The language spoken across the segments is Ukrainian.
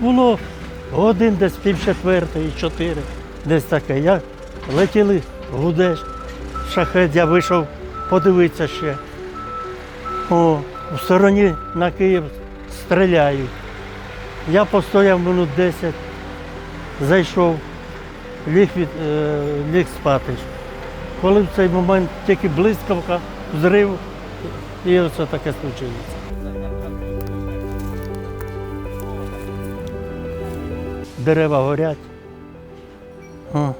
Було годин десь пів четвертої, чотири, десь таке. Я летіли гудеш, шахет, я вийшов подивитися ще. О, В стороні на Київ стріляють. Я постояв минут 10, зайшов, ліг від, е, ліг спати. Коли в цей момент тільки блискавка, взрив, і оце таке случилося. Дерева горять. О.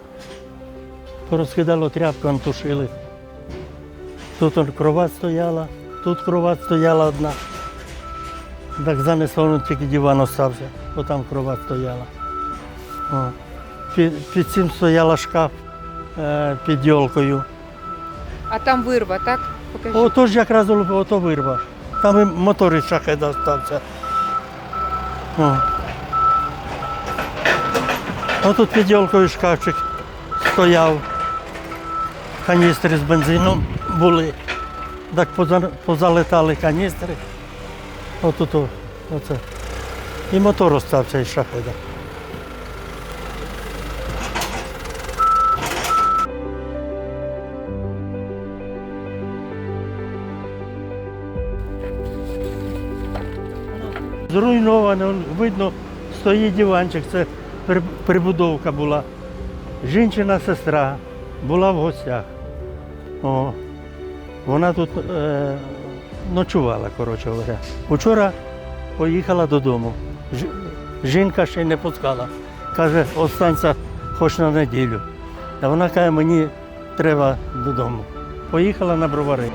Порозкидало тряпку, он тушили. Тут он кровать стояла, тут кровать стояла одна. Так занесло, ну, тільки диван остався, бо там кровать стояла. О. Під, під цим стояла шкаф е, під йолкою. А там вирва, так? Покажіть. Ото ж якраз ото вирва. Там і мотор із шахеда остався. О. Отут під йолкою шкафчик стояв. Каністри з бензином були. Так позалетали каністри. Отут оце. І мотор остався із шахеда. Зруйноване, видно, стоїть диванчик, це прибудовка була. Жінчина сестра була в гостях. О, вона тут е, ночувала, коротше говоря. Учора поїхала додому. Жінка ще не пускала. Каже, останься хоч на неділю. А вона каже, мені треба додому. Поїхала на бровари.